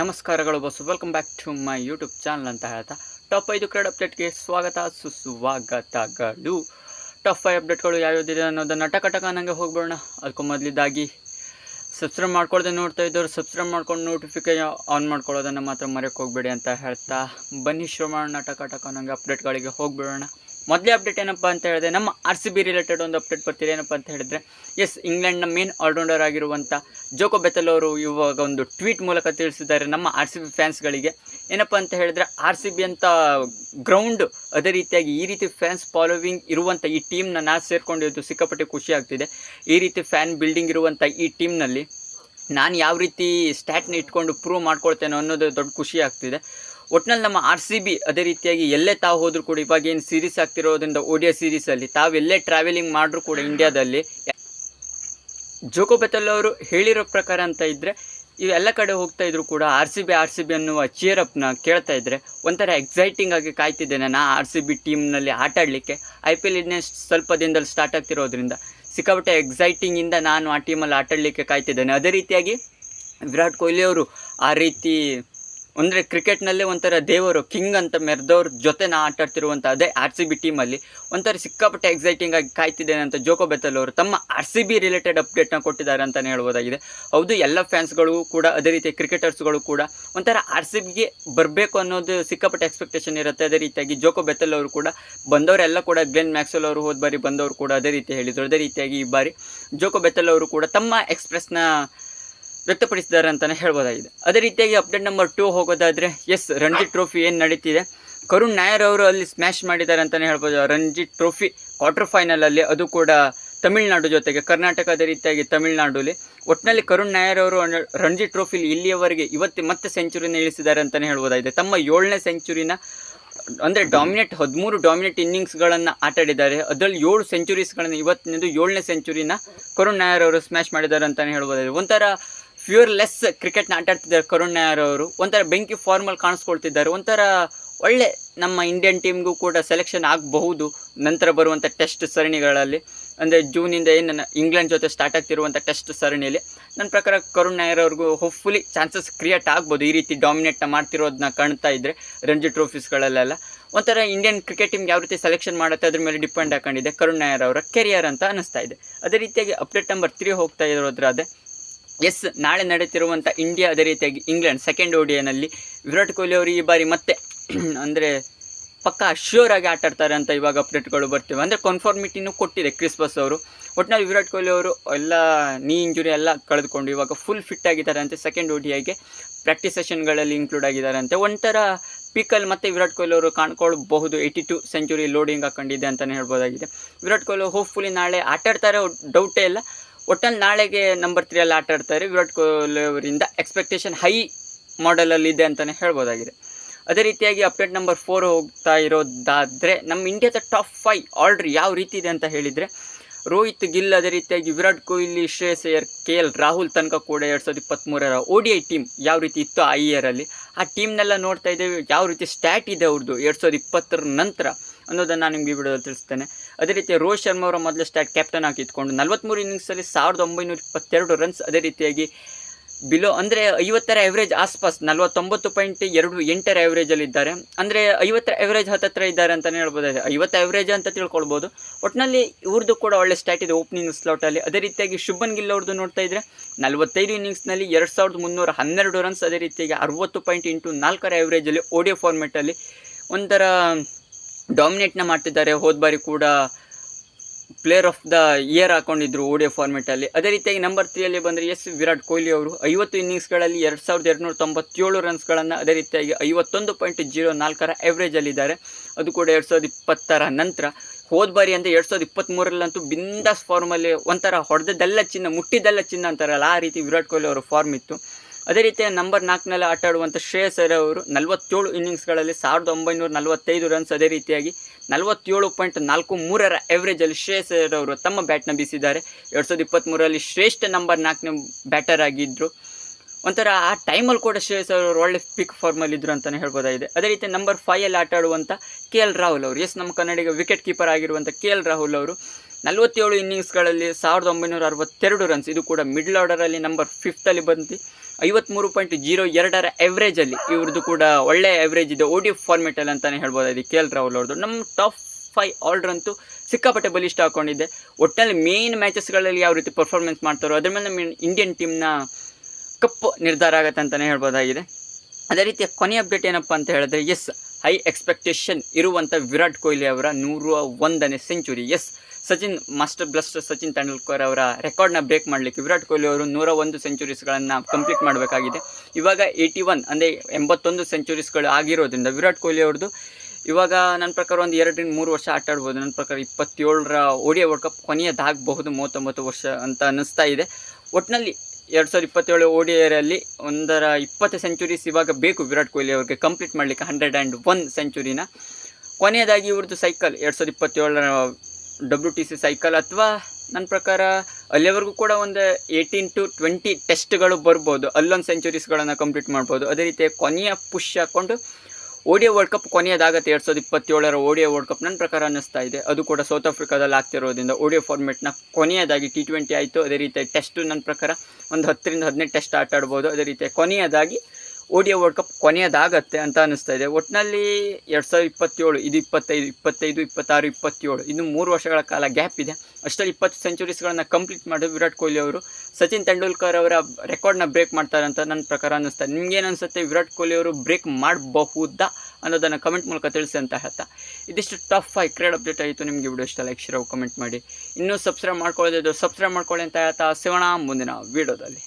ನಮಸ್ಕಾರಗಳು bus welcome back to my YouTube channel ಅಂತ ಹೇಳ್ತಾ. ಟಾಪ್ ಐದು ಕ್ರೀಡ್ ಅಪ್ಡೇಟ್ಗೆ ಸ್ವಾಗತ, ಸುಸ್ವಾಗತಗಳು. ಟಾಪ್ ಫೈವ್ ಅಪ್ಡೇಟ್ಗಳು ಯಾವ್ಯಾವ್ದಿದೆ ಅನ್ನೋದನ್ನು ಟಕ ಟಕ ನನಗೆ ಹೋಗ್ಬಿಡೋಣ. ಅದಕ್ಕೂ ಮೊದಲಿದ್ದಾಗಿ ಸಬ್ಸ್ಕ್ರೈಬ್ ಮಾಡ್ಕೊಳ್ದೆ ನೋಡ್ತಾ ಇದ್ದವ್ರು ಸಬ್ಸ್ಕ್ರೈಬ್ ಮಾಡ್ಕೊಂಡು ನೋಟಿಫಿಕೇ ಆನ್ ಮಾಡ್ಕೊಳ್ಳೋದನ್ನು ಮಾತ್ರ ಮರೆಯೋಕೆ ಹೋಗ್ಬೇಡಿ ಅಂತ ಹೇಳ್ತಾ. ಬನ್ನಿ ಶುರು ಮಾಡೋಣ ಟಕ ನನಗೆ ಅಪ್ಡೇಟ್ಗಳಿಗೆ ಹೋಗ್ಬಿಡೋಣ. ಮೊದಲೇ ಅಪ್ಡೇಟ್ ಏನಪ್ಪ ಅಂತ ಹೇಳಿದ್ರೆ, ನಮ್ಮ ಆರ್ ಸಿ ಬಿ ರಿಲೇಟೆಡ್ ಒಂದು ಅಪ್ಡೇಟ್ ಬರ್ತಿದೆ. ಏನಪ್ಪ ಅಂತ ಹೇಳಿದ್ರೆ ಎಸ್ ಇಂಗ್ಲೆಂಡ್ನ ಮೇನ್ ಆಲ್ರೌಂಡರ್ ಆಗಿರುವಂಥ ಜೋಕೋ ಬೆತಲ್ ಅವರು ಇವಾಗ ಒಂದು ಟ್ವೀಟ್ ಮೂಲಕ ತಿಳಿಸಿದ್ದಾರೆ ನಮ್ಮ ಆರ್ ಸಿ ಬಿ ಫ್ಯಾನ್ಸ್ಗಳಿಗೆ ಏನಪ್ಪ ಅಂತ ಹೇಳಿದ್ರೆ ಆರ್ ಸಿ ಬಿ ಅಂತ ಗ್ರೌಂಡ್ ಅದೇ ರೀತಿಯಾಗಿ ಈ ರೀತಿ ಫ್ಯಾನ್ಸ್ ಫಾಲೋವಿಂಗ್ ಇರುವಂಥ ಈ ಟೀಮ್ನ ನಾನು ಸೇರಿಕೊಂಡಿದ್ದು ಸಿಕ್ಕಾಪಟ್ಟೆ ಖುಷಿ ಆಗ್ತಿದೆ. ಈ ರೀತಿ ಫ್ಯಾನ್ ಬಿಲ್ಡಿಂಗ್ ಇರುವಂಥ ಈ ಟೀಮ್ನಲ್ಲಿ ನಾನು ಯಾವ ರೀತಿ ಸ್ಟ್ಯಾಟ್ನ ಇಟ್ಕೊಂಡು ಪ್ರೂವ್ ಮಾಡ್ಕೊಳ್ತೇನೆ ಅನ್ನೋದು ದೊಡ್ಡ ಖುಷಿ ಆಗ್ತಿದೆ. ಒಟ್ನಲ್ಲಿ ನಮ್ಮ ಆರ್ ಸಿ ಬಿ ಅದೇ ರೀತಿಯಾಗಿ ಎಲ್ಲೇ ತಾವು ಹೋದರೂ ಕೂಡ ಇವಾಗ ಏನು ಸೀರೀಸ್ ಆಗ್ತಿರೋದ್ರಿಂದ ಒಡಿಯಾ ಸೀರೀಸಲ್ಲಿ ತಾವೆಲ್ಲೇ ಟ್ರಾವೆಲಿಂಗ್ ಮಾಡಿದ್ರು ಕೂಡ ಇಂಡಿಯಾದಲ್ಲಿ ಜೋಕೋ ಬೆತಲ್ ಅವರು ಹೇಳಿರೋ ಪ್ರಕಾರ ಅಂತ ಇದ್ದರೆ ಇವೆಲ್ಲ ಕಡೆ ಹೋಗ್ತಾ ಇದ್ರು ಕೂಡ R C B, R C B ಅನ್ನುವ ಚೇರ್ ಅಪ್ನ ಕೇಳ್ತಾ ಇದ್ದರೆ ಒಂಥರ ಎಕ್ಸೈಟಿಂಗ್ ಆಗಿ ಕಾಯ್ತಿದ್ದೇನೆ ನಾನು ಆರ್ ಸಿ ಬಿ ಟೀಮ್ನಲ್ಲಿ ಆಟ ಆಡಲಿಕ್ಕೆ. ಐ ಪಿ ಎಲ್ ಇನ್ನೇ ಸ್ವಲ್ಪ ದಿನದಲ್ಲಿ ಸ್ಟಾರ್ಟ್ ಆಗ್ತಿರೋದ್ರಿಂದ ಸಿಕ್ಕಾಪಟ್ಟೆ ಎಕ್ಸೈಟಿಂಗಿಂದ ನಾನು ಆ ಟೀಮಲ್ಲಿ ಆಟಾಡಲಿಕ್ಕೆ ಕಾಯ್ತಿದ್ದೇನೆ. ಅದೇ ರೀತಿಯಾಗಿ ವಿರಾಟ್ ಕೊಹ್ಲಿ ಅವರು ಆ ರೀತಿ ಅಂದರೆ ಕ್ರಿಕೆಟ್ನಲ್ಲೇ ಒಂಥರ ದೇವರು ಕಿಂಗ್ ಅಂತ ಮೆರೆದವ್ರ ಜೊತೆ ನಾ ಆಟಾಡ್ತಿರುವಂಥ ಅದೇ ಆರ್ ಸಿ ಬಿ ಟೀಮಲ್ಲಿ ಒಂಥರ ಸಿಕ್ಕಾಪಟ್ಟೆ ಎಕ್ಸೈಟಿಂಗ್ ಆಗಿ ಕಾಯ್ತಿದ್ದೇನೆ ಅಂತ ಜೋಕೋ ಬೆತ್ತಲ್ ಅವರು ತಮ್ಮ ಆರ್ ಸಿ ಬಿ ರಿಲೇಟೆಡ್ ಅಪ್ಡೇಟ್ನ ಕೊಟ್ಟಿದ್ದಾರೆ ಅಂತಲೇ ಹೇಳ್ಬೋದಾಗಿದೆ. ಹೌದು, ಎಲ್ಲ ಫ್ಯಾನ್ಸ್ಗಳು ಕೂಡ ಅದೇ ರೀತಿ ಕ್ರಿಕೆಟರ್ಸ್ಗಳು ಕೂಡ ಒಂಥರ ಆರ್ ಸಿ ಬಿಗೆ ಬರಬೇಕು ಅನ್ನೋದು ಸಿಕ್ಕಾಪಟ್ಟೆ ಎಕ್ಸ್ಪೆಕ್ಟೇಷನ್ ಇರುತ್ತೆ. ಅದೇ ರೀತಿಯಾಗಿ ಜೋಕೋ ಬೆತ್ತಲ್ ಅವರು ಕೂಡ ಬಂದವರೆಲ್ಲ ಕೂಡ ಗ್ಲೆನ್ ಮ್ಯಾಕ್ಸೆಲ್ ಅವರು ಹೋದ ಬಾರಿ ಬಂದವರು ಕೂಡ ಅದೇ ರೀತಿ ಹೇಳಿದರು. ಅದೇ ರೀತಿಯಾಗಿ ಈ ಬಾರಿ ಜೋಕೋ ಬೆತ್ತಲ್ ಅವರು ಕೂಡ ತಮ್ಮ ಎಕ್ಸ್ಪ್ರೆಸ್ನ ವ್ಯಕ್ತಪಡಿಸಿದ್ದಾರೆ ಅಂತಲೇ ಹೇಳ್ಬೋದಾಗಿದೆ. ಅದೇ ರೀತಿಯಾಗಿ ಅಪ್ಡೇಟ್ ನಂಬರ್ ಟೂ ಹೋಗೋದಾದರೆ ಎಸ್ ರಣಜಿ ಟ್ರೋಫಿ ಏನು ನಡೀತಿದೆ? ಕರುಣ್ ನಾಯರ್ ಅವರು ಅಲ್ಲಿ ಸ್ಮ್ಯಾಶ್ ಮಾಡಿದ್ದಾರೆ ಅಂತಲೇ ಹೇಳ್ಬೋದು. ರಣಜಿ ಟ್ರೋಫಿ ಕ್ವಾರ್ಟರ್ ಫೈನಲಲ್ಲಿ ಅದು ಕೂಡ ತಮಿಳ್ನಾಡು ಜೊತೆಗೆ ಕರ್ನಾಟಕದ ರೀತಿಯಾಗಿ ತಮಿಳ್ನಾಡಲ್ಲಿ ಒಟ್ಟಿನಲ್ಲಿ ಕರುಣ್ ನಾಯರ್ ಅವರು ರಣಜಿ ಟ್ರೋಫಿಲಿ ಇಲ್ಲಿಯವರೆಗೆ ಇವತ್ತು ಮತ್ತೆ ಸೆಂಚುರಿನ ಇಳಿಸಿದ್ದಾರೆ ಅಂತಲೇ ಹೇಳ್ಬೋದಾಗಿದೆ. ತಮ್ಮ ಏಳನೇ ಸೆಂಚುರಿನ ಅಂದರೆ ಡಾಮಿನೇಟ್ ಹದಿಮೂರು ಡಾಮಿನೇಟ್ ಇನ್ನಿಂಗ್ಸ್ಗಳನ್ನು ಆಟಾಡಿದ್ದಾರೆ ಅದರಲ್ಲಿ ಏಳು ಸೆಂಚುರೀಸ್ಗಳನ್ನು ಇವತ್ತಿನದು ಏಳನೇ ಸೆಂಚುರಿನ ಕರುಣ್ ನಾಯರ್ ಅವರು ಸ್ಮ್ಯಾಶ್ ಮಾಡಿದ್ದಾರೆ ಅಂತಲೇ ಹೇಳ್ಬೋದಾಗಿದೆ. ಒಂಥರ ಫ್ಯೂರ್ಲೆಸ್ ಕ್ರಿಕೆಟ್ನ ಆಟಾಡ್ತಿದ್ದಾರೆ ಕರುಣ್ ನಾಯರ್ ಅವರು. ಒಂಥರ ಬೆಂಕಿ ಫಾರ್ಮಲ್ ಕಾಣಿಸ್ಕೊಳ್ತಿದ್ದಾರೆ. ಒಂಥರ ಒಳ್ಳೆ ನಮ್ಮ ಇಂಡಿಯನ್ ಟೀಮ್ಗೂ ಕೂಡ ಸೆಲೆಕ್ಷನ್ ಆಗಬಹುದು ನಂತರ ಬರುವಂಥ ಟೆಸ್ಟ್ ಸರಣಿಗಳಲ್ಲಿ. ಅಂದರೆ ಜೂನಿಂದ ಏನು ನನ್ನ ಇಂಗ್ಲೆಂಡ್ ಜೊತೆ ಸ್ಟಾರ್ಟ್ ಆಗ್ತಿರುವಂಥ ಟೆಸ್ಟ್ ಸರಣಿಯಲ್ಲಿ. ನನ್ನ ಪ್ರಕಾರ ಕರುಣ್ ನಾಯರ್ ಅವ್ರಿಗೂ ಹೋಪ್ಫುಲಿ ಚಾನ್ಸಸ್ ಕ್ರಿಯೇಟ್ ಆಗ್ಬೋದು. ಈ ರೀತಿ ಡಾಮಿನೇಟ್ನ ಮಾಡ್ತಿರೋದನ್ನ ಕಾಣ್ತಾ ಇದ್ದರೆ ರಂಜಿ ಟ್ರೋಫೀಸ್ಗಳಲ್ಲೆಲ್ಲ ಒಂಥರ ಇಂಡಿಯನ್ ಕ್ರಿಕೆಟ್ ಟೀಮ್ಗೆ ಯಾವ ರೀತಿ ಸೆಲೆಕ್ಷನ್ ಮಾಡುತ್ತೆ ಅದ್ರ ಮೇಲೆ ಡಿಪೆಂಡ್ ಹಾಕೊಂಡಿದೆ ಕರುಣ್ ನಾಯರ್ ಅವರ ಕೆರಿಯರ್ ಅಂತ ಅನ್ನಿಸ್ತಾ ಇದೆ. ಅದೇ ರೀತಿಯಾಗಿ ಅಪ್ಡೇಟ್ ನಂಬರ್ ತ್ರೀ ಹೋಗ್ತಾ ಇರೋದ್ರಾದೆ ಎಸ್ ನಾಳೆ ನಡೀತಿರುವಂಥ ಇಂಡಿಯಾ ಅದೇ ರೀತಿಯಾಗಿ ಇಂಗ್ಲೆಂಡ್ ಸೆಕೆಂಡ್ ಓಡಿಯನಲ್ಲಿ ವಿರಾಟ್ ಕೊಹ್ಲಿ ಅವರು ಈ ಬಾರಿ ಮತ್ತೆ ಅಂದರೆ ಪಕ್ಕಾ ಶ್ಯೂರ್ ಆಗಿ ಆಟ ಆಡ್ತಾರೆ ಅಂತ ಇವಾಗ ಅಪ್ಡೇಟ್ಗಳು ಬರ್ತಿವೆ. ಅಂದರೆ ಕನ್ಫರ್ಮಿಟಿನೂ ಕೊಟ್ಟಿದೆ ಕ್ರಿಸ್ಮಸ್ ಅವರು. ಒಟ್ಟಿನಲ್ಲಿ ವಿರಾಟ್ ಕೊಹ್ಲಿ ಅವರು ಎಲ್ಲ ನೀ ಇಂಜುರಿ ಎಲ್ಲ ಕಳೆದುಕೊಂಡು ಇವಾಗ ಫುಲ್ ಫಿಟ್ ಆಗಿದ್ದಾರೆ ಅಂತೆ ಸೆಕೆಂಡ್ ಓಡಿಯಾಗೆ ಪ್ರಾಕ್ಟೀಸ್ ಸೆಷನ್ಗಳಲ್ಲಿ ಇನ್ಕ್ಲೂಡ್ ಆಗಿದ್ದಾರೆ ಅಂತೆ. ಒಂಥರ ಪೀಕಲ್ಲಿ ಮತ್ತೆ ವಿರಾಟ್ ಕೊಹ್ಲಿ ಅವರು ಕಾಣ್ಕೊಳ್ಬಹುದು. ಏಯ್ಟಿ ಟು ಸೆಂಚುರಿ ಲೋಡಿಂಗ್ ಹಾಕೊಂಡಿದೆ ಅಂತಲೇ ಹೇಳ್ಬೋದಾಗಿದೆ. ವಿರಾಟ್ ಕೊಹ್ಲಿ ಹೋಪ್ಫುಲಿ ನಾಳೆ ಆಟಾಡ್ತಾರೆ ಡೌಟೇ ಇಲ್ಲ. ಒಟ್ಟಲ್ಲಿ ನಾಳೆಗೆ ನಂಬರ್ ತ್ರೀಯಲ್ಲಿ ಆಟ ಆಡ್ತಾರೆ ವಿರಾಟ್ ಕೊಹ್ಲಿ ಅವರಿಂದ ಎಕ್ಸ್ಪೆಕ್ಟೇಷನ್ ಹೈ ಮಾಡೆಲಲ್ಲಿ ಇದೆ ಅಂತಲೇ ಹೇಳ್ಬೋದಾಗಿದೆ. ಅದೇ ರೀತಿಯಾಗಿ ಅಪ್ಡೇಟ್ ನಂಬರ್ ಫೋರ್ ಹೋಗ್ತಾ ಇರೋದಾದರೆ, ನಮ್ಮ ಇಂಡಿಯಾದ ಟಾಪ್ ಫೈ ಆರ್ಡ್ರ್ ಯಾವ ರೀತಿ ಇದೆ ಅಂತ ಹೇಳಿದರೆ, ರೋಹಿತ್ ಗಿಲ್ ಅದೇ ರೀತಿಯಾಗಿ ವಿರಾಟ್ ಕೊಹ್ಲಿ, ಶ್ರೇಯಸ್ ಅಯ್ಯರ್, ಕೆ ಎಲ್, ರಾಹುಲ್ ತನಕ ಕೂಡ ಎರಡು ಸಾವಿರದ ಇಪ್ಪತ್ತ್ಮೂರರ ಒ ಡಿ ಐ ಟೀಮ್ ಯಾವ ರೀತಿ ಇತ್ತು ಆ ಇಯರಲ್ಲಿ ಆ ಟೀಮ್ನೆಲ್ಲ ನೋಡ್ತಾ ಇದ್ದೇವೆ, ಯಾವ ರೀತಿ ಸ್ಟ್ಯಾಟ್ ಇದೆ ಅವ್ರದ್ದು ಎರಡು ಸಾವಿರದ ಇಪ್ಪತ್ತರ ನಂತರ ಅನ್ನೋದನ್ನು ನಾನು ನಿಮಗೆ ಬಿಡೋದು ತಿಳಿಸ್ತೇನೆ. ಅದೇ ರೀತಿ ರೋಹಿತ್ ಶರ್ಮಾ ಅವರ ಮೊದಲು ಸ್ಟಾರ್ಟ್ ಕ್ಯಾಪ್ಟನ್ ಆಗಿ ಇಟ್ಕೊಂಡು ನಲ್ವತ್ತ್ಮೂರು ಇನ್ನಿಂಗ್ಸಲ್ಲಿ ಸಾವಿರದ ಒಂಬೈನೂರ ಇಪ್ಪತ್ತೆರಡು ರನ್ಸ್ ಅದೇ ರೀತಿಯಾಗಿ ಬಿಲೋ ಅಂದರೆ ಐವತ್ತರ ಎವರೇಜ್ ಆಸ್ಪಾಸ್ ನಲ್ವತ್ತೊಂಬತ್ತು ಪಾಯಿಂಟ್ ಎರಡು ಎಂಟರ ಎವರೇಜಲ್ಲಿದ್ದಾರೆ ಅಂದರೆ ಐವತ್ತರ ಎವರೇಜ್ ಹತ್ತತ್ರ ಇದ್ದಾರೆ ಅಂತಲೇ ಹೇಳ್ಬೋದು. ಐವತ್ತು ಎವರೇಜ್ ಅಂತ ತಿಳ್ಕೊಳ್ಬೋದು. ಒಟ್ಟಿನಲ್ಲಿ ಇವ್ರದ್ದು ಕೂಡ ಒಳ್ಳೆ ಸ್ಟಾರ್ಟ್ ಇದೆ ಓಪನಿಂಗ್ ಸ್ಲಾಟಲ್ಲಿ ಅದೇ ರೀತಿಯಾಗಿ ಶುಭನ್ ಗಿಲ್ ಅವ್ರದ್ದು ನೋಡ್ತಾ ಇದ್ದರೆ ನಲವತ್ತೈದು ಇನ್ನಿಂಗ್ಸ್ನಲ್ಲಿ ಎರಡು ಸಾವಿರದ ಮುನ್ನೂರ ಹನ್ನೆರಡು ರನ್ಸ್ ಅದೇ ರೀತಿಯಾಗಿ ಅರವತ್ತು ಪಾಯಿಂಟ್ ಇಂಟು ನಾಲ್ಕರ ಎವರೇಜಲ್ಲಿ ಓಡಿಯೋ ಫಾರ್ಮೆಟಲ್ಲಿ ಒಂಥರ ಡಾಮಿನೇಟ್ನ ಮಾಡ್ತಿದ್ದಾರೆ. ಹೋದ ಬಾರಿ ಕೂಡ ಪ್ಲೇಯರ್ ಆಫ್ ದ ಇಯರ್ ಹಾಕೊಂಡಿದ್ರು ಓಡಿಯೋ ಫಾರ್ಮೆಟಲ್ಲಿ ಅದೇ ರೀತಿಯಾಗಿ ನಂಬರ್ ತ್ರೀಯಲ್ಲಿ ಬಂದರೆ ಎಸ್ ವಿರಾಟ್ ಕೊಹ್ಲಿ ಅವರು ಐವತ್ತು ಇನ್ನಿಂಗ್ಸ್ಗಳಲ್ಲಿ ಎರಡು ಸಾವಿರದ ಎರಡುನೂರ ತೊಂಬತ್ತೇಳು ರನ್ಸ್ಗಳನ್ನು ಅದೇ ರೀತಿಯಾಗಿ ಐವತ್ತೊಂದು ಪಾಯಿಂಟ್ ಜೀರೋ ನಾಲ್ಕರ ಎವರೇಜಲ್ಲಿದ್ದಾರೆ ಅದು ಕೂಡ ಎರಡು ಸಾವಿರದ ಇಪ್ಪತ್ತರ ನಂತರ. ಹೋದ ಬಾರಿ ಅಂದರೆ ಎರಡು ಸಾವಿರದ ಇಪ್ಪತ್ತ್ಮೂರಲ್ಲಂತೂ ಬಿಂದಾಸ್ ಫಾರ್ಮಲ್ಲಿ ಒಂಥರ ಹೊಡೆದದ್ದೆಲ್ಲ ಚಿನ್ನ, ಮುಟ್ಟಿದ್ದೆಲ್ಲ ಚಿನ್ನ ಅಂತಾರಲ್ಲ, ಆ ರೀತಿ ವಿರಾಟ್ ಕೊಹ್ಲಿ ಅವರ ಫಾರ್ಮ್ ಇತ್ತು. ಅದೇ ರೀತಿ ನಂಬರ್ ನಾಲ್ಕನಲ್ಲಿ ಆಟ ಆಡುವಂಥ ಶ್ರೇಯಸ್ ಅಯ್ಯರ್ ಅವರು ನಲವತ್ತೇಳು ಇನ್ನಿಂಗ್ಸ್ಗಳಲ್ಲಿ ಸಾವಿರದ ಒಂಬೈನೂರ ನಲವತ್ತೈದು ರನ್ಸ್ ಅದೇ ರೀತಿಯಾಗಿ ನಲವತ್ತೇಳು ಪಾಯಿಂಟ್ ನಾಲ್ಕು ಮೂರರ ಎವ್ರೇಜಲ್ಲಿ ಶ್ರೇಯಸ್ ಅಯ್ಯರ್ ಅವರು ತಮ್ಮ ಬ್ಯಾಟ್ನ ಬೀಸಿದ್ದಾರೆ. ಎರಡು ಸಾವಿರದ ಇಪ್ಪತ್ತ್ಮೂರರಲ್ಲಿ ಶ್ರೇಷ್ಠ ನಂಬರ್ ನಾಲ್ಕನೇ ಬ್ಯಾಟರ್ ಆಗಿದ್ದರು ಒಂಥರ ಆ ಟೈಮಲ್ಲಿ ಕೂಡ ಶ್ರೇಯಸ್ ಅವರು ಒಳ್ಳೆ ಪಿಕ್ ಫಾರ್ಮಲ್ಲಿ ಇದ್ರು ಅಂತಲೇ ಹೇಳ್ಬೋದಾಗಿದೆ. ಅದೇ ರೀತಿ ನಂಬರ್ ಫೈಯಲ್ಲಿ ಆಟ ಆಡುವಂಥ ಕೆ ಎಲ್ ರಾಹುಲ್ ಅವರು, ಎಸ್ ನಮ್ಮ ಕನ್ನಡಿಗ ವಿಕೆಟ್ ಕೀಪರ್ ಆಗಿರುವಂಥ ಕೆ ಎಲ್ ರಾಹುಲ್ ಅವರು. ನಲವತ್ತೇಳು ಇನ್ನಿಂಗ್ಸ್ಗಳಲ್ಲಿ ಸಾವಿರದ ಒಂಬೈನೂರ ಅರವತ್ತೆರಡು ರನ್ಸ್ ಇದು ಕೂಡ ಮಿಡ್ಲ್ ಆರ್ಡರಲ್ಲಿ ನಂಬರ್ ಫಿಫ್ತಲ್ಲಿ ಬಂದು ಐವತ್ತ್ಮೂರು ಪಾಯಿಂಟ್ ಜೀರೋ ಎರಡರ ಎವ್ರೇಜಲ್ಲಿ ಇವ್ರದ್ದು ಕೂಡ ಒಳ್ಳೆಯ ಎವ್ರೇಜ್ ಇದೆ. ಓಡಿ ಫಾರ್ಮೆಟಲ್ಲಿ ಅಂತಲೇ ಹೇಳ್ಬೋದು? ಇದು ಕೆ ಎಲ್ ರಾಹುಲ್ ಅವ್ರದ್ದು. ನಮ್ಮ ಟಾಪ್ ಫೈ ಅಂತೂ ಸಿಕ್ಕಾಪಟ್ಟೆ ಬಲಿಷ್ಠ ಹಾಕೊಂಡಿದ್ದೆ. ಒಟ್ಟಿನಲ್ಲಿ ಮೇನ್ ಮ್ಯಾಚಸ್ಗಳಲ್ಲಿ ಯಾವ ರೀತಿ ಪರ್ಫಾರ್ಮೆನ್ಸ್ ಮಾಡ್ತಾರೋ, ಅದ್ರ ಮೇಲೆ ನಮ್ಮ ಇಂಡಿಯನ್ ಟೀಮ್ನ ಕಪ್ ನಿರ್ಧಾರ ಆಗುತ್ತೆ ಅಂತಲೇ ಹೇಳ್ಬೋದಾಗಿದೆ. ಅದೇ ರೀತಿಯ ಕೊನೆಯ ಅಪ್ಡೇಟ್ ಏನಪ್ಪ ಅಂತ ಹೇಳಿದ್ರೆ ಎಸ್ ಹೈ ಎಕ್ಸ್ಪೆಕ್ಟೇಷನ್ ಇರುವಂಥ ವಿರಾಟ್ ಕೊಹ್ಲಿ ಅವರ ನೂರ ಒಂದನೇ century yes Sachin, master blaster Sachin Tendulkar ಅವರ ರೆಕಾರ್ಡ್ನ ಬ್ರೇಕ್ ಮಾಡಲಿಕ್ಕೆ ವಿರಾಟ್ ಕೊಹ್ಲಿ ಅವರು ನೂರ ಒಂದು ಸೆಂಚುರೀಸ್ಗಳನ್ನು ಕಂಪ್ಲೀಟ್ ಮಾಡಬೇಕಾಗಿದೆ. ಇವಾಗ ಏಯ್ಟಿ ಒನ್ ಅಂದರೆ ಎಂಬತ್ತೊಂದು ಸೆಂಚುರೀಸ್ಗಳು ಆಗಿರೋದ್ರಿಂದ ವಿರಾಟ್ ಕೊಹ್ಲಿ ಅವ್ರದ್ದು ಇವಾಗ ನನ್ನ ಪ್ರಕಾರ ಒಂದು ಎರಡರಿಂದ ಮೂರು ವರ್ಷ ಆಟ ಆಡ್ಬೋದು. ನನ್ನ ಪ್ರಕಾರ ಇಪ್ಪತ್ತೇಳರ ಓಡಿಯ ವರ್ಲ್ಡ್ ಕಪ್ ಕೊನೆಯದಾಗಬಹುದು ಮೂವತ್ತೊಂಬತ್ತು ವರ್ಷ ಅಂತ ಅನ್ನಿಸ್ತಾ ಇದೆ. ಒಟ್ಟಿನಲ್ಲಿ ಎರಡು ಸಾವಿರದ ಇಪ್ಪತ್ತೇಳು ಓಡಿಯರಲ್ಲಿ ಒಂದರ ಇಪ್ಪತ್ತು ಸೆಂಚುರೀಸ್ ಇವಾಗ ಬೇಕು ವಿರಾಟ್ ಕೊಹ್ಲಿ ಅವ್ರಿಗೆ ಕಂಪ್ಲೀಟ್ ಮಾಡಲಿಕ್ಕೆ ಹಂಡ್ರೆಡ್ ಆ್ಯಂಡ್ ಒನ್ ಸೆಂಚುರಿನ ಕೊನೆಯದಾಗಿ ಇವ್ರದ್ದು ಸೈಕಲ್ ಎರಡು ಸಾವಿರದ ಇಪ್ಪತ್ತೇಳರ ಡಬ್ಲ್ಯೂ ಟಿ ಸಿ ಸೈಕಲ್ ಅಥವಾ ನನ್ನ ಪ್ರಕಾರ ಅಲ್ಲಿವರೆಗೂ ಕೂಡ ಒಂದು ಏಯ್ಟೀನ್ ಟು ಟ್ವೆಂಟಿ ಟೆಸ್ಟ್ಗಳು ಬರ್ಬೋದು. ಅಲ್ಲೊಂದು ಸೆಂಚುರೀಸ್ಗಳನ್ನು ಕಂಪ್ಲೀಟ್ ಮಾಡ್ಬೋದು. ಅದೇ ರೀತಿ ಕೊನೆಯ ಪುಷ್ ಹಾಕ್ಕೊಂಡು ಓಡಿಯೋ ವರ್ಲ್ಡ್ ಕಪ್ ಕೊನೆಯದಾಗತ್ತೆ ಎರಡು ಸಾವಿರದ ಇಪ್ಪತ್ತೇಳರ ಓಡಿಯೋ ವರ್ಲ್ಡ್ ಕಪ್ ನನ್ನ ಪ್ರಕಾರ ಅನ್ನಿಸ್ತಾ ಇದೆ. ಅದು ಕೂಡ ಸೌತ್ ಆಫ್ರಿಕಾದಲ್ಲಿ ಆಗ್ತಿರೋದ್ರಿಂದ ಓಡಿಯೋ ಫಾರ್ಮೆಟ್ನ ಕೊನೆಯದಾಗಿ ಟಿ ಟ್ವೆಂಟಿ ಆಯಿತು. ಅದೇ ರೀತಿ ಟೆಸ್ಟು ನನ್ನ ಪ್ರಕಾರ ಒಂದು ಹತ್ತರಿಂದ ಹದಿನೈದು ಟೆಸ್ಟ್ ಆಟ ಆಡ್ಬೋದು. ಅದೇ ರೀತಿ ಕೊನೆಯದಾಗಿ ಓಡಿಯೋ ವರ್ಲ್ಡ್ ಕಪ್ ಕೊನೆಯದಾಗತ್ತೆ ಅಂತ ಅನ್ನಿಸ್ತಾ ಇದೆ. ಒಟ್ಟಿನಲ್ಲಿ ಎರಡು ಸಾವಿರದ ಇಪ್ಪತ್ತೇಳು, ಇದು ಇಪ್ಪತ್ತೈದು ಇಪ್ಪತ್ತೈದು, ಇಪ್ಪತ್ತಾರು, ಇಪ್ಪತ್ತೇಳು, ಇನ್ನು ಮೂರು ವರ್ಷಗಳ ಕಾಲ ಗ್ಯಾಪ್ ಇದೆ. ಅಷ್ಟರಲ್ಲಿ ಇಪ್ಪತ್ತು ಸೆಂಚುರೀಸ್ಗಳನ್ನು ಕಂಪ್ಲೀಟ್ ಮಾಡಿದ್ರು ವಿರಾಟ್ ಕೊಹ್ಲಿ ಅವರು. ಸಚಿನ್ ತೆಂಡೂಲ್ಕರ್ ಅವರ ರೆಕಾರ್ಡ್ನ ಬ್ರೇಕ್ ಮಾಡ್ತಾರೆ ಅಂತ ನನ್ನ ಪ್ರಕಾರ ಅನ್ನಿಸ್ತಾರೆ ನಿಮ್ಗೇನು ಅನಿಸುತ್ತೆ ವಿರಾಟ್ ಕೊಹ್ಲಿ ಅವರು ಬ್ರೇಕ್ ಮಾಡಬಹುದಾ ಅನ್ನೋದನ್ನು ಕಮೆಂಟ್ ಮೂಲಕ ತಿಳಿಸಿ ಅಂತ ಹೇಳ್ತಾ. ಇದಿಷ್ಟು ಟಫ್ ಫೈವ್ ಕ್ರೀಡ್ ಅಪ್ಡೇಟ್ ಆಯಿತು. ನಿಮಗೆ ವಿಡಿಯೋ ಇಷ್ಟ ಲೈಕ್ ಶಿರೋ ಕಮೆಂಟ್ ಮಾಡಿ. ಇನ್ನೂ ಸಬ್ಸ್ಕ್ರೈಬ್ ಮಾಡ್ಕೊಳ್ಳೋದಿದ್ದು ಸಬ್ಸ್ಕ್ರೈಬ್ ಮಾಡ್ಕೊಳ್ಳಿ ಅಂತ ಹೇಳ್ತಾ. ಸಿಗೋಣ ಮುಂದಿನ ವೀಡಿಯೋದಲ್ಲಿ.